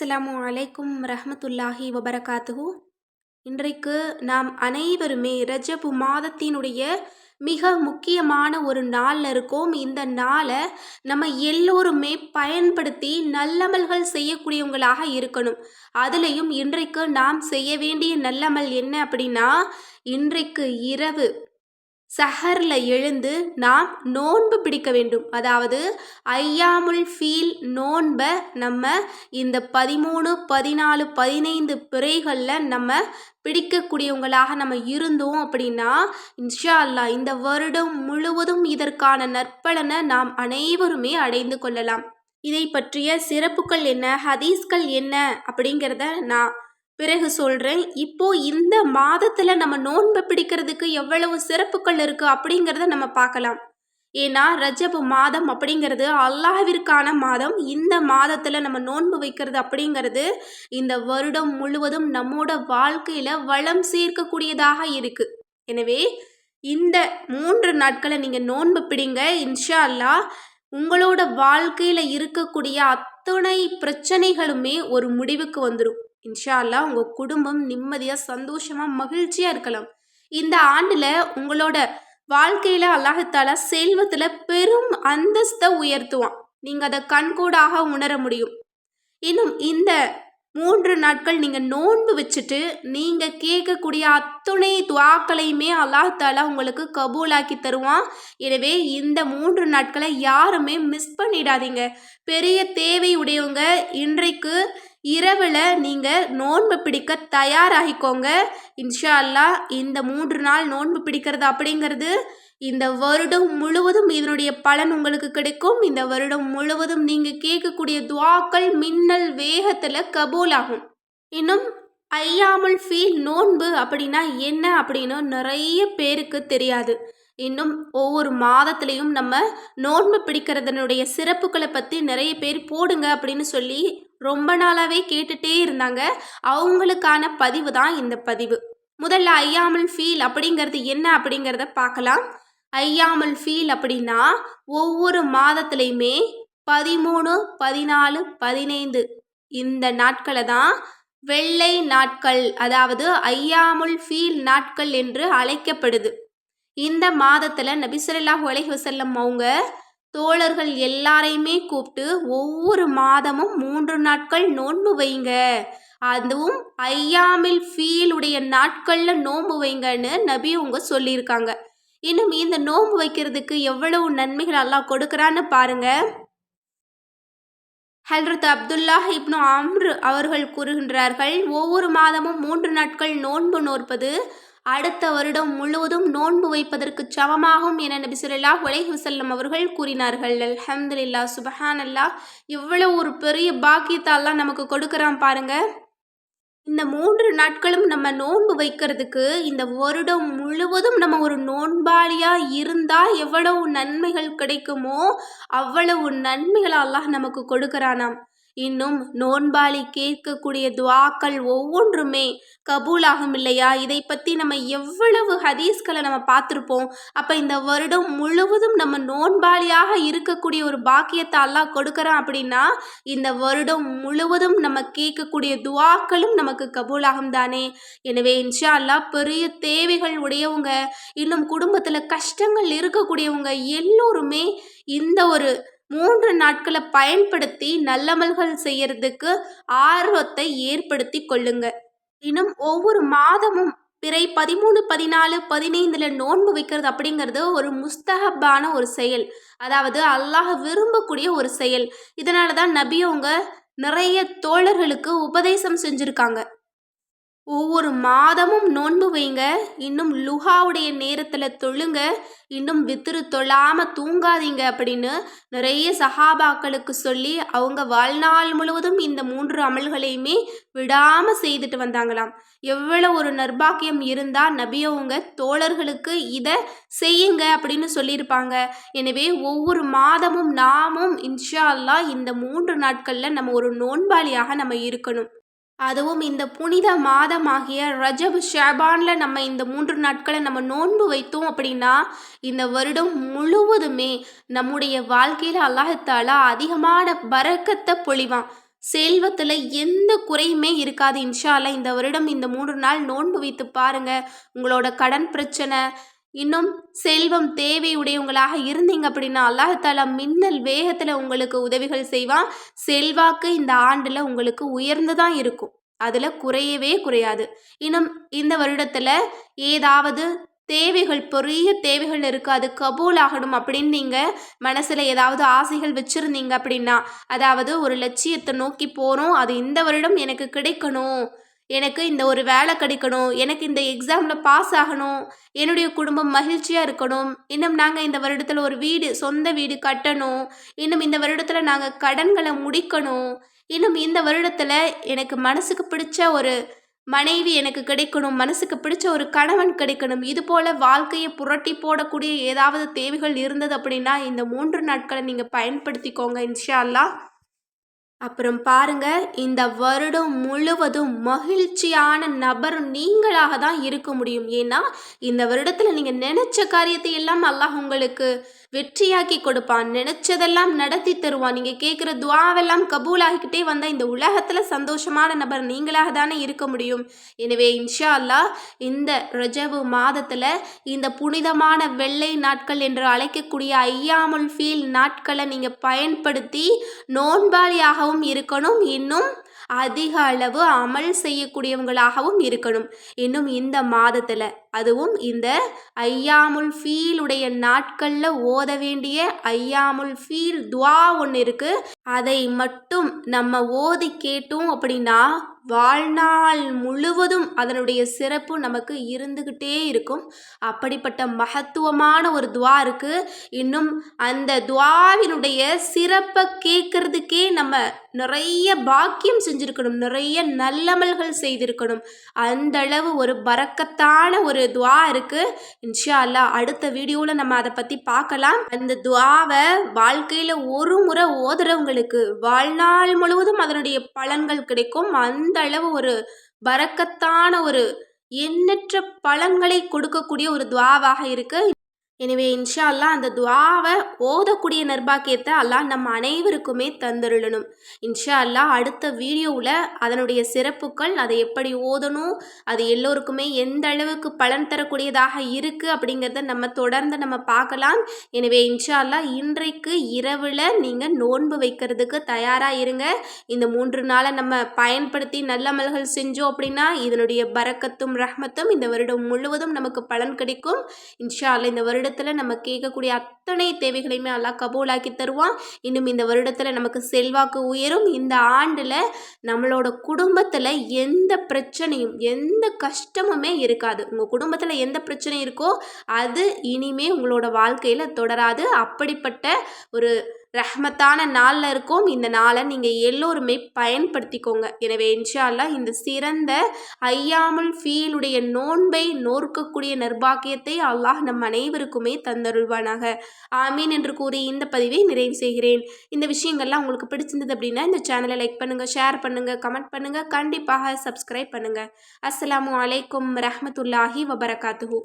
அஸ்லாமு அலைக்கும் ரஹமத்துல்லாஹி வபரகாத்துஹு. இன்றைக்கு நாம் அனைவருமே ரஜபு மாதத்தினுடைய மிக முக்கியமான ஒரு நாளில் இருக்கோம். இந்த நாளை நம்ம எல்லோருமே பயன்படுத்தி நல்லமல்கள் செய்யக்கூடியவங்களாக இருக்கணும். அதுலேயும் இன்றைக்கு நாம் செய்ய வேண்டிய நல்லமல் என்ன அப்படின்னா இன்றைக்கு இரவு சஹரில் எழுந்து நாம் நோன்பு பிடிக்க வேண்டும். அதாவது ஐயாமுல் ஃபீல் நோன்பை நம்ம இந்த பதிமூணு பதினாலு பதினைந்து பிறைகளில் நம்ம பிடிக்கக்கூடியவங்களாக நம்ம இருந்தோம் அப்படின்னா இன்ஷா அல்லாஹ் இந்த வருடம் முழுவதும் இதற்கான நற்பலனை நாம் அனைவருமே அடைந்து கொள்ளலாம். இதை பற்றிய சிறப்புகள் என்ன? ஹதீஸ்கள் என்ன? அப்படிங்கிறத நான் பிறகு சொல்கிறேன் இப்போ இந்த மாதத்தில் நம்ம நோன்பை பிடிக்கிறதுக்கு எவ்வளவு சிறப்புகள் இருக்குது அப்படிங்கிறத நம்ம பார்க்கலாம். ஏன்னா ரஜபு மாதம் அப்படிங்கிறது அல்லாஹிற்கான மாதம். இந்த மாதத்தில் நம்ம நோன்பு வைக்கிறது அப்படிங்கிறது இந்த வருடம் முழுவதும் நம்மோட வாழ்க்கையில் வளம் சேர்க்கக்கூடியதாக இருக்குது எனவே இந்த மூன்று நாட்களை நீங்கள் நோன்பு பிடிங்க. இன்ஷா அல்லாஹ் உங்களோட வாழ்க்கையில் இருக்கக்கூடிய அத்தனை பிரச்சனைகளுமே ஒரு முடிவுக்கு வந்துடும் இன்ஷா அல்லாஹ் உங்கள் குடும்பம் நிம்மதியாக சந்தோஷமாக மகிழ்ச்சியாக இருக்கலாம். இந்த ஆண்டில் உங்களோட வாழ்க்கையில் அல்லாஹத்தால செல்வத்தில் பெரும் அந்தஸ்தை உயர்த்துவான். நீங்கள் அதை கண்கூடாக உணர முடியும். இன்னும் இந்த மூன்று நாட்கள் நீங்கள் நோன்பு வச்சுட்டு நீங்கள் கேட்கக்கூடிய அத்துணை துவாக்களையுமே அல்லாஹாலா உங்களுக்கு கபூலாக்கி தருவான். எனவே இந்த மூன்று நாட்களை யாருமே மிஸ் பண்ணிடாதீங்க. பெரிய தேவை உடையவங்க இன்றைக்கு இரவில் நீங்கள் நோன்பு பிடிக்க தயாராகிக்கோங்க. இன்ஷா அல்லாஹ் இந்த மூன்று நாள் நோன்பு பிடிக்கிறது அப்படிங்கிறது இந்த வருடம் முழுவதும் இதனுடைய பலன் உங்களுக்கு கிடைக்கும். இந்த வருடம் முழுவதும் நீங்கள் கேட்கக்கூடிய துவாக்கள் மின்னல் வேகத்தில் கபூல் ஆகும் இன்னும் ஐயாமுல் ஃபீல் நோன்பு அப்படின்னா என்ன அப்படின்னு நிறைய பேருக்கு தெரியாது. இன்னும் ஒவ்வொரு மாதத்துலேயும் நம்ம நோன்பு பிடிக்கிறதனுடைய சிறப்புகளை பற்றி நிறைய பேர் போடுங்க அப்படின்னு சொல்லி ரொம்ப நாளாகவே கேட்டுகிட்டே இருந்தாங்க. அவங்களுக்கான பதிவு தான் இந்த பதிவு. முதல்ல ஐயாமல் ஃபீல் அப்படிங்கிறது என்ன அப்படிங்கிறத பார்க்கலாம். ஐயாமல் ஃபீல் அப்படின்னா ஒவ்வொரு மாதத்துலையுமே பதிமூணு பதினாலு பதினைந்து இந்த நாட்களை தான் வெள்ளை நாட்கள் அதாவது ஐயாமுல் ஃபீல் நாட்கள் என்று அழைக்கப்படுது. இந்த மாதத்தில் நபிசுல்லாஹ் உலகி வசல்லம் அவங்க தோழர்கள் எல்லாரையுமே கூப்பிட்டு ஒவ்வொரு மாதமும் மூன்று நாட்கள் நோன்பு வைங்க. அதுவும் ஐயாமில் ஃபீல் உடைய நாட்களில் நோன்பு வைங்கன்னு நபி உங்க சொல்லியிருக்காங்க. இன்னும் இந்த நோன்பு வைக்கிறதுக்கு எவ்வளவு நன்மைகள் எல்லாம் கொடுக்குறான்னு பாருங்க. ஹல்ரத் அப்துல்லாஹ் இப்னு அம்ரு அவர்கள் கூறுகின்றார்கள் ஒவ்வொரு மாதமும் மூன்று நாட்கள் நோன்பு நோற்பது அடுத்த வருடம் முழுவதும் நோன்பு வைப்பதற்கு சமமாகும் என நபிசுல்லா உலகி வசல்லம் அவர்கள் கூறினார்கள். அலமதுல்லா சுபஹான் அல்லா எவ்வளோ ஒரு பெரிய பாக்கியத்தாலாம் நமக்கு கொடுக்குறான் பாருங்க. இந்த மூன்று நாட்களும் நம்ம நோன்பு வைக்கிறதுக்கு இந்த வருடம் முழுவதும் நம்ம ஒரு நோன்பாளியாக இருந்தால் எவ்வளவு நன்மைகள் கிடைக்குமோ அவ்வளவு நன்மைகள் அல்லாஹ் நமக்கு கொடுக்குறானாம். இன்னும் நோன்பாளி கேட்கக்கூடிய துவாக்கள் ஒவ்வொன்றுமே கபூலாகும் இல்லையா இதை பற்றி நம்ம எவ்வளவு ஹதீஸ்களை நம்ம பார்த்துருப்போம். அப்போ இந்த வருடம் முழுவதும் நம்ம நோன்பாளியாக இருக்கக்கூடிய ஒரு பாக்கியத்தை அல்லாஹ் கொடுக்குறான் அப்படின்னா இந்த வருடம் முழுவதும் நம்ம கேட்கக்கூடிய துவாக்களும் நமக்கு கபூலாகும் தானே? எனவே இன்ஷா அல்லாஹ் பெரிய தேவைகள் உடையவங்க இன்னும் குடும்பத்தில் கஷ்டங்கள் இருக்கக்கூடியவங்க எல்லோருமே இந்த ஒரு மூன்று நாட்களை பயன்படுத்தி நல்லமல்கள் செய்யறதுக்கு ஆர்வத்தை ஏற்படுத்தி கொள்ளுங்க. இன்னும் ஒவ்வொரு மாதமும் பிறை பதிமூணு பதினாலு பதினைந்தில் நோன்பு வைக்கிறது அப்படிங்கிறது ஒரு முஸ்தகப்பான ஒரு செயல். அதாவது அல்லாஹ் விரும்பக்கூடிய ஒரு செயல். இதனால தான் நபியவங்க நிறைய தோழர்களுக்கு உபதேசம் செஞ்சுருக்காங்க. ஒவ்வொரு மாதமும் நோன்பு வைங்க. இன்னும் லுஹாவுடைய நேரத்தில் தொழுங்க. இன்னும் வித்திரு தொழாமல் தூங்காதீங்க அப்படின்னு நிறைய சஹாபாக்களுக்கு சொல்லி அவங்க வாழ்நாள் முழுவதும் இந்த மூன்று அமல்களையுமே விடாமல் செய்துட்டு வந்தாங்களாம். எவ்வளோ ஒரு நர்பாக்கியம் இருந்தால் நபியவங்க தோழர்களுக்கு இதை செய்யுங்க அப்படின்னு சொல்லியிருப்பாங்க. எனவே ஒவ்வொரு மாதமும் நாமும் இன்ஷா அல்லா இந்த மூன்று நாட்களில் நம்ம ஒரு நோன்பாளியாக நம்ம இருக்கணும். அதுவும் இந்த புனித மாதமாகிய ரஜப் ஷாபானில் நம்ம இந்த மூன்று நாட்களை நம்ம நோன்பு வைத்தோம் அப்படின்னா இந்த வருடம் முழுவதுமே நம்முடைய வாழ்க்கையில் அல்லாஹத்தாலா அதிகமான பறக்கத்தை பொழிவான். செல்வத்தில் எந்த குறையுமே இருக்காது இன்ஷா இந்த வருடம் இந்த மூன்று நாள் நோன்பு வைத்து பாருங்க. உங்களோட கடன் பிரச்சனை இன்னும் செல்வம் தேவையுடையவங்களாக இருந்தீங்க அப்படின்னா அல்லாஹாலா மின்னல் வேகத்தில் உங்களுக்கு உதவிகள் செய்வான். செல்வாக்கு இந்த ஆண்டில் உங்களுக்கு உயர்ந்து தான் இருக்கும். அதில் குறையவே குறையாது. இன்னும் இந்த வருடத்தில் ஏதாவது தேவைகள் பெரிய தேவைகள் இருக்காது கபூல் ஆகணும் அப்படின்னு நீங்கள் மனசில் ஏதாவது ஆசைகள் வச்சுருந்தீங்க அப்படின்னா அதாவது ஒரு லட்சியத்தை நோக்கி போகிறோம் அது இந்த வருடம் எனக்கு கிடைக்கணும். எனக்கு இந்த ஒரு வேலை கிடைக்கணும் எனக்கு இந்த எக்ஸாமில் பாஸ் ஆகணும் என்னுடைய குடும்பம் மகிழ்ச்சியாக இருக்கணும் இன்னும் நாங்கள் இந்த வருடத்தில் ஒரு வீடு சொந்த வீடு கட்டணும் இன்னும் இந்த வருடத்தில் நாங்கள் கடன்களை முடிக்கணும் இன்னும் இந்த வருடத்தில் எனக்கு மனசுக்கு பிடிச்ச ஒரு மனைவி எனக்கு கிடைக்கணும் மனசுக்கு பிடிச்ச ஒரு கணவன் கிடைக்கணும் இது போல் வாழ்க்கையை புரட்டி போடக்கூடிய ஏதாவது தேவைகள் இருந்தது அப்படின்னா இந்த மூன்று நாட்களை நீங்கள் பயன்படுத்திக்கோங்க இன்ஷா அல்லாஹ் அப்புறம் பாருங்க இந்த வருடம் முழுவதும் மகிழ்ச்சியான நபர் நீங்களாக தான் இருக்க முடியும். ஏன்னா இந்த வருடத்தில் நீங்கள் நினைச்ச காரியத்தை எல்லாம் அல்லாஹ் உங்களுக்கு வெற்றியாக்கி கொடுப்பான். நினைச்சதெல்லாம் நடத்தி தருவான். நீங்கள் கேட்குற துவாவெல்லாம் கபூலாகிக்கிட்டே வந்தால் இந்த உலகத்தில் சந்தோஷமான நபர் நீங்களாக தானே இருக்க முடியும். எனவே இன்ஷா அல்லாஹ் இந்த ரஜவு மாதத்தில் இந்த புனிதமான வெள்ளை நாட்கள் என்று அழைக்கக்கூடிய ஐயாமுல் ஃபீல் நாட்களை நீங்கள் பயன்படுத்தி நோன்பாளியாகவும் இருக்கணும். இன்னும் அதிக அளவு அமல் செய்யக்கூடியவங்களாகவும் இருக்கணும். இன்னும் இந்த மாதத்தில். அதுவும் இந்த ஐயாமுல் ஃபீலுடைய நாட்களில் ஓத வேண்டிய ஐயாமுல் ஃபீல் துவா ஒன்று இருக்குது அதை மட்டும் நம்ம ஓதி கேட்டோம் அப்படின்னா வாழ்நாள் முழுவதும் அதனுடைய சிறப்பு நமக்கு இருந்துக்கிட்டே இருக்கும். அப்படிப்பட்ட மகத்துவமான ஒரு துவா இருக்குது இன்னும் அந்த துவாவினுடைய சிறப்பை கேட்கறதுக்கே நம்ம நிறைய பாக்கியம் செஞ்சுருக்கணும். நிறைய நல்லமல்கள் செய்திருக்கணும். அந்த அளவு ஒரு பறக்கத்தான ஒரு துவா இருக்குது இன்ஷா அல்லா அடுத்த வீடியோவில் நம்ம அதை பற்றி பார்க்கலாம். அந்த துவாவை வாழ்க்கையில் ஒரு முறை ஓதுறவங்களுக்கு வாழ்நாள் முழுவதும் அதனுடைய பலன்கள் கிடைக்கும். அந்த அளவு ஒரு பறக்கத்தான ஒரு எண்ணற்ற பழங்களை கொடுக்கக்கூடிய ஒரு துவாவாக இருக்குது எனவே இன்ஷா அல்லா அந்த துவாவை ஓதக்கூடிய நிர்பாக்கியத்தை அல்லாஹ் நம்ம அனைவருக்குமே தந்துருளணும். இன்ஷா அல்லா அடுத்த வீடியோவில் அதனுடைய சிறப்புகள் அதை எப்படி ஓதணும் அது எல்லோருக்குமே எந்த அளவுக்கு பலன் தரக்கூடியதாக இருக்குது அப்படிங்கிறத நம்ம தொடர்ந்து நம்ம பார்க்கலாம். எனவே இன்ஷா அல்லா இன்றைக்கு இரவில் நீங்கள் நோன்பு வைக்கிறதுக்கு தயாராக இருங்க. இந்த மூன்று நாளை நம்ம பயன்படுத்தி நல்லமல்கள் செஞ்சோம் அப்படின்னா இதனுடைய பறக்கத்தும் ரஹ்மத்தும் இந்த வருடம் முழுவதும் நமக்கு பலன் கிடைக்கும். இன்ஷா அல்லா இந்த வருடம் வருடத்தில் நம்ம கேட்கக்கூடிய அத்தனை தேவைகளையுமே அல்லாஹ் கபூலாக்கி தருவான். இன்னும் இந்த வருடத்தில் நமக்கு செல்வாக்கு உயரும். இந்த ஆண்டில் நம்மளோட குடும்பத்தில் எந்த பிரச்சனையும் எந்த கஷ்டமுமே இருக்காது. உங்கள் குடும்பத்தில் எந்த பிரச்சனை இருக்கோ அது இனிமே உங்களோட வாழ்க்கையில் தொடராது. அப்படிப்பட்ட ஒரு ரஹ்மத்தான நாளில் இருக்கும். இந்த நாளை நீங்கள் எல்லோருமே பயன்படுத்திக்கோங்க. எனவே இன்ஷால்லா இந்த சிறந்த ஐயாமுல் ஃபீலுடைய நோன்பை நோர்க்கக்கூடிய நர்பாக்கியத்தை அல்லாஹ் நம் அனைவருக்குமே தந்தருள்வானாக. ஆமீன் என்று கூறி இந்த பதிவை நிறைவு செய்கிறேன். இந்த விஷயங்கள்லாம் உங்களுக்கு பிடிச்சிருந்தது அப்படின்னா இந்த சேனலை லைக் பண்ணுங்கள் ஷேர் பண்ணுங்கள் கமெண்ட் பண்ணுங்கள் கண்டிப்பாக சப்ஸ்கிரைப் பண்ணுங்கள் அஸ்லாம் வலைக்கம் ரஹமத்துல்லாஹி வபரகாத்துஹூ.